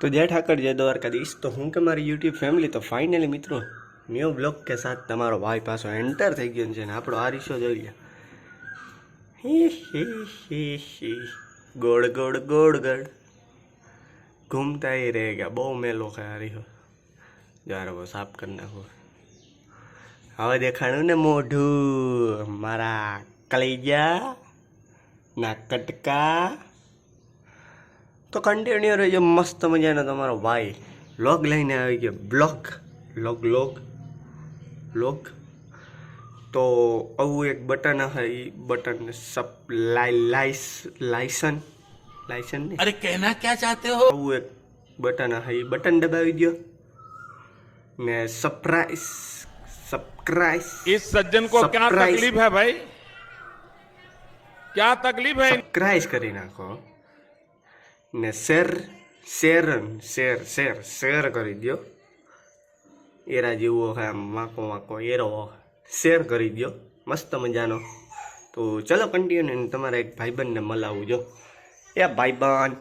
तो जय ठाकर जय द्वारकाधीश तो હું કે મારી યુટ્યુબ ફેમિલી તો ફાઇનલી મિત્રો ન્યૂ બ્લોગ કે સાથ તમારો ભાઈ પાછો એન્ટર થઈ ગયો છે ને આપણો આ રીશો જોઈ લે હી હી હી હી ગોળ ગોળ ગોળ ગોળ ઘૂમતા ही रहेगा બહુ મેલો છે આ રીશો જ્યારે બહુ સાફ કરી નાખો હવે દેખાણું ને મોઢું મારા કલેજા ના કટકા તો કન્ટિન્યુ રહેજો મસ્ત મજાનો તમારો ભાઈ લોગ લઈને આવી ગયો બ્લોગ લોગ લોગ લોગ તો આવું એક બટન હે એ બટન સપ લાઈ લાઈસ લાયસન લાયસન ને अरे कहना क्या चाहते हो આવું એક બટન હે એ બટન દબાવી દો ને સરપ્રાઈઝ સબસ્ક્રાઇબ इस सज्जन को क्या Surprise. तकलीफ है भाई क्या तकलीफ है સબસ્ક્રાઇબ કરી નાખો ને share share share share share કરી દો એરા જેવો હોય આમ વાંકો વાંકો એરો શેર કરી દો મસ્ત મજાનો. તો ચલો કન્ટિન્યુ તમારા એક ભાઈબંધને મલાવું જો. એ ભાઈબંધ.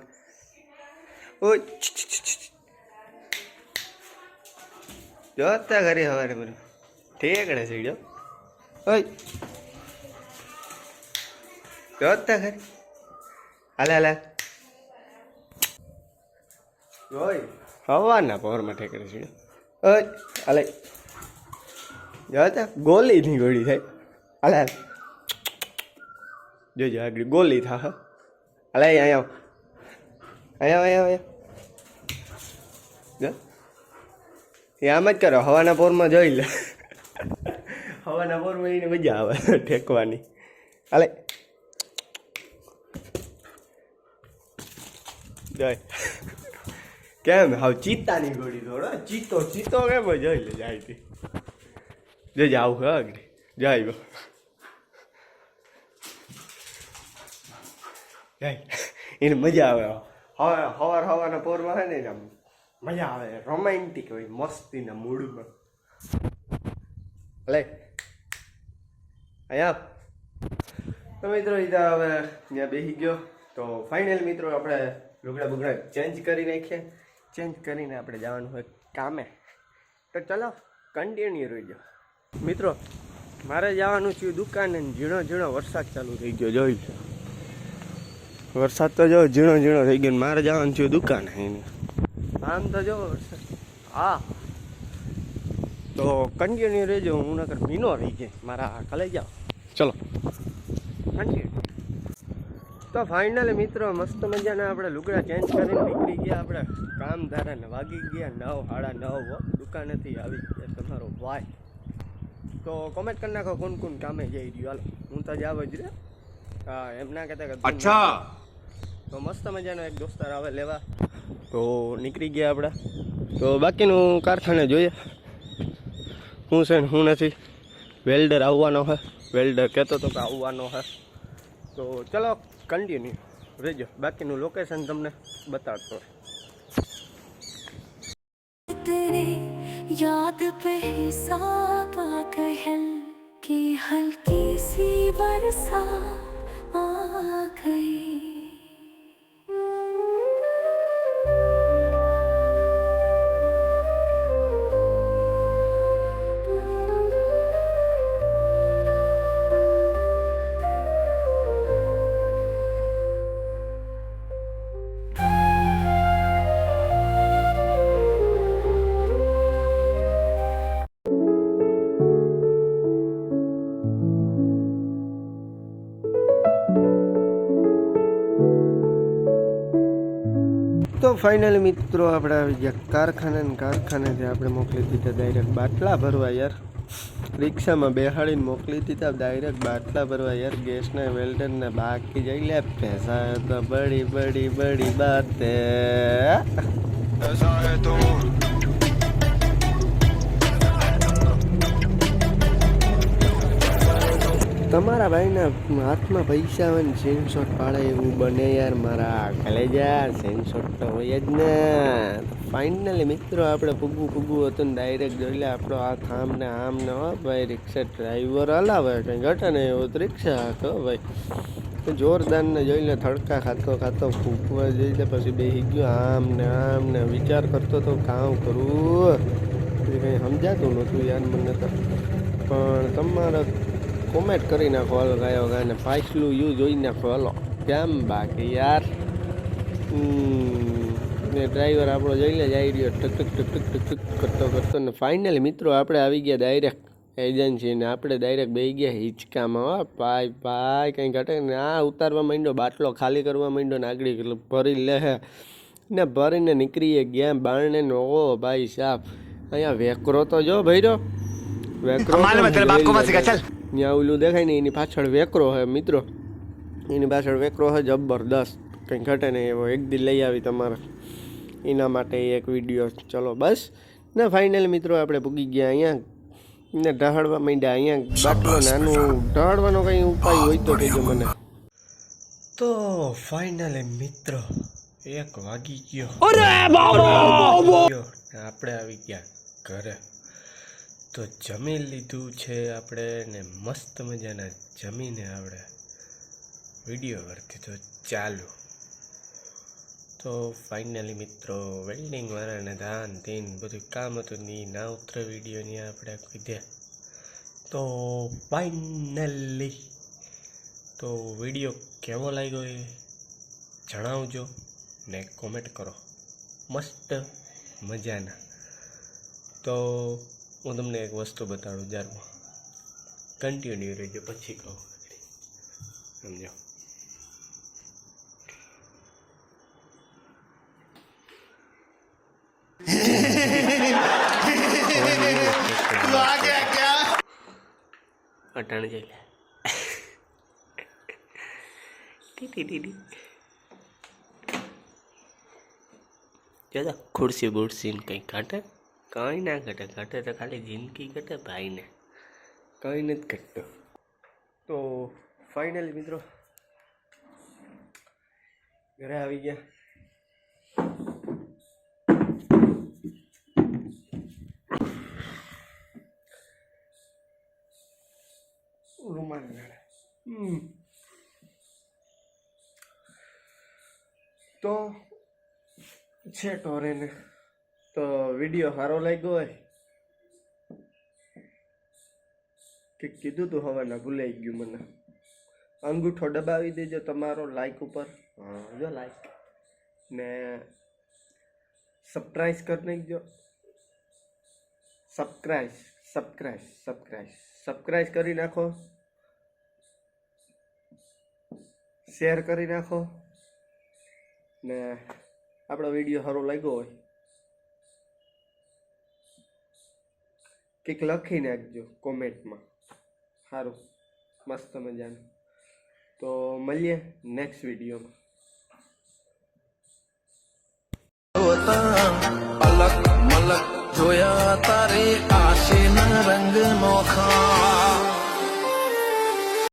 ઓ છી, છી, છી, છી. જો અત્યારે ઘરે હવારે મને ઠેકડે જો. ઓય. જો ઘરે. હાલે હાલે. હવાના પહોરમાં ઠેકડે છે. અલે. હાલે જો તા ગોલી ની ગોળી થાય. અલે જોજો આગળ, ગોલી થા હાલે અહીંયા અહીંયા અહીંયા અહીંયા. એ આમ જ કરો, હવાના પોરમાં જોઈ લે. હવાના પોરમાં એને મજા આવે, ઠેકવાની. અલે. જોઈ કેમ? હવે ચિત્તાની ગોળી થોડો ચિત્તો ચિત્તો કેમ? જોઈ લે, જાય તે. જોઈ જાવ હે આગળ. જાય ગો જાય. એને મજા આવે. હવે, હવાર, હવાના પોરમાં હે ને એને મજા આવે. રોમેન્ટિક હોય, મસ્તીના મૂડમાં. લે. અહીંયા. તો મિત્રો ઈદા હવે ત્યાં બેસી ગયો. તો ફાઇનલ મિત્રો, આપણે લુગડા બુગડા ચેન્જ કરી નાખીએ. ચેન્જ કરીને આપણે જવાનું હોય કામે. તો ચલો કન્ટિન્યુ રહીજો મિત્રો, મારે જવાનું થયું દુકાને ઝીણો ઝીણો વરસાદ ચાલુ થઈ ગયો જોઈ વરસાદ તો જો ઝીણો ઝીણો થઈ ગયો મારે જવાનું છે દુકાને આમ તો જો વરસાદ. હા. તો કન્ટિન્યુ રહેજો હું નકર મીનો રહી જાય મારા કલે જાઓ. ચલો. કન્ટિન્યુ તો ફાઇનલી મિત્રો મસ્ત મજાના આપણે લુગડા ચેન્જ કરીને નીકળી ગયા આપણે. કામ ધારાને વાગી ગયા નવ હાડા નવ દુકાનેથી આવી ગયા તમારો વાય તો કોમેન્ટ કરી નાખો કોણ કોણ કામે જઈ રહ્યું. હાલો હું તો જાવ જ રે. હા એમ ના કહેતા કે અચ્છા. તો મસ્ત મજાનો એક દોસ્તાર આવે લેવા. તો નીકળી ગયા આપણે. તો બાકીનું કારખાને જોઈએ. હું છે ને હું નથી. વેલ્ડર આવવાનો હે. વેલ્ડર કહેતો તો કે આવવાનો હે. તો ચલો કન્ટિન્યુ રહેજો બાકીનું લોકેશન તમને બતાડતો तेरी याद पे हिसाब आ कहल की हल्की सी बरसा आ गई તો ફાઇનલી મિત્રો, આપણે આવી ગયા કારખાને કારખાનેથી આપણે મોકલી દીધા ડાયરેક્ટ બાટલા ભરવા યાર. રિક્ષામાં બેહાડીને મોકલી દીધા ડાયરેક્ટ બાટલા ભરવા યાર. ગેસના વેલ્ડરને બાકી જઈ લે. પૈસા તો બડી બડી બડી બાત તમારા ભાઈના હાથમાં પૈસા હોય ને સેનશોટ પાડે એવું બને યાર મારા કલેજા સેનશોટ તો હોય જ ને. ફાઇનલી મિત્રો, આપણે ફૂગવું ફૂગવું હતું ને ડાયરેક્ટ જોઈ લે, આપણો હાથ આમ ને આમ ને, હો ભાઈ રિક્ષા ડ્રાઈવર હલાવે, કંઈ ઘટે ને એવો તો રિક્ષા હતો ભાઈ. જોરદાર ને જોઈને થડકા ખાતો ખાતો ફૂંકવા લે, પછી બેસી ગયો, આમ ને આમ ને. વિચાર કરતો તો કામ કરું. પછી કંઈ સમજાતું નહોતું યાર મને તો. પણ તમારે કોમેન્ટ કરી નાખો હાલો ગાયો ગાયને પાછલું યુ જોઈ નાખો હાલો. કેમ બાકી યાર? ને ડ્રાઈવર આપણો જોઈને જ આવી રહ્યો ટક ટક ટક ટક ટક ટક કરતો કરતો ને ફાઇનલી મિત્રો આપણે આવી ગયા ડાયરેક્ટ એજન્સી ને આપણે ડાયરેક્ટ બેસી ગયા હિંચકામાં હા પાય પાય કંઈ ઘટે ને આ ઉતારવા માંડ્યો બાટલો ખાલી કરવા માંડ્યો ને આગળ ભરી લે. ને ભરીને નીકળીએ ગયા બારણે નો ઓ ભાઈ સાફ અહીંયા વેકરો તો જો ભઈરો વેકરો ત્યાં ઓલું દેખાય ને એની પાછળ વેકરો હે મિત્રો. એની પાછળ વેકરો હે જબરદસ્ત. કંઈ ઘટે નહીં એવો. એક દી લઈ આવી તમારે. એના માટે એક વીડિયો ચલો બસ. ને ફાઇનલ મિત્રો આપણે પૂગી ગયા અહીંયા. ને ઢહાડવા માંડ્યા અહીંયા. બાટલો નાનું ઢહાડવાનો કંઈ ઉપાય હોય તો કહેજો મને. તો ફાઇનલી મિત્રો એક વાગી ગયો. ગયો. આપણે આવી ગયા ઘરે. તો જમી લીધું છે આપણે ને મસ્ત મજાના જમીને આપણે વીડિયો કરતી તો ચાલુ. તો ફાઇનલી મિત્રો વેલ્ડિંગ વાળાને ધાન, ધીન, બધું કામ હતું ની ના ઉતરે વિડીયોની આપણે કીધે તો ફાઇનલી તો વીડિયો કેવો લાગ્યો એ જણાવજો ને કોમેન્ટ કરો. મસ્ત મજાના. તો હું તમને એક વસ્તુ બતાડું જારમાં કન્ટિન્યુ રહેજો, પછી કહું. સમજો અટાણ જઈ લે. ટીટી ટીટી. ખુરશી બુરશી ને કંઈ ઘટે કંઈ ના ઘટે ઘટે તો ખાલી જિંદગી ઘટે ભાઈને. કંઈ નથી ઘટતું. તો ફાઇનલી મિત્રો, ઘરે આવી ગયા. રૂમાલ તો, છે ટોરેને. તો વીડિયો સારો લાગ્યો હોય? કે કીધું તું હવે ભૂલાઈ ગયું મને. અંગૂઠો દબાવી દેજો તમારો લાઈક ઉપર. જો લાઈક ને સબસ્ક્રાઈબ કરી નાખજો. સબસ્ક્રાઈબ સબસ્ક્રાઈબ સબસ્ક્રાઈબ સબસ્ક્રાઈબ કરી નાખો. શેર કરી નાખો. ને આપણો વીડિયો સારો લાગ્યો હોય કંઈક લખી નાખજો કોમેન્ટમાં. સારું. મસ્ત મજાનું. તો મળીએ નેક્સ્ટ વિડીયોમાં. પલક મલક જોયા તારે આશીના રંગ નોખા